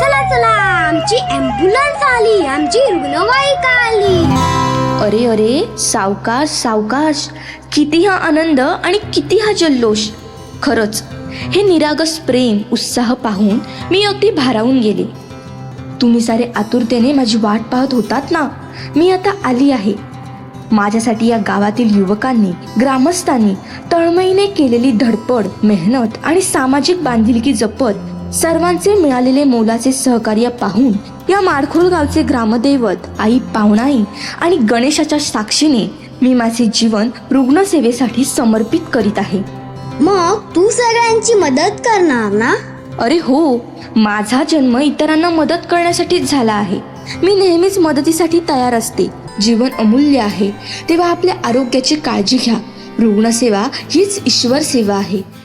चला चला आमची अँब्युलन्स आली आमची रुग्णवाहिका आली. अरे अरे सावकाश सावकाश किती हा आनंद आणि किती हा जल्लोष. खरंच हे निरागस प्रेम उत्साह पाहून मी अगदी भारावून गेले. तुम्ही सारे आतुरतेने माझी वाट पाहत होतात ना? मी आता आली आहे. माझ्यासाठी या गावातील युवकांनी ग्रामस्थांनी तळमळीने केलेली धडपड मेहनत आणि सामाजिक बांधिलकी जपत सर्वांचे मिळालेले मोलाचे सहकार्य पाहून या माडखोल गावचे ग्रामदैवत आई पावणाई आणि गणेशाच्या साक्षीने मी माझे जीवन रुग्णसेवेसाठी समर्पित करीत आहे. मग तू सगळ्यांची मदत करणार ना? अरे हो माझा जन्म इतरांना मदत करण्यासाठीच झाला आहे. मी नेहमीच मदतीसाठी तयार असते. जीवन अमूल्य आहे. तेव्हा आपल्या आरोग्याची काळजी घ्या. रुग्णसेवा हीच ईश्वर सेवा आहे.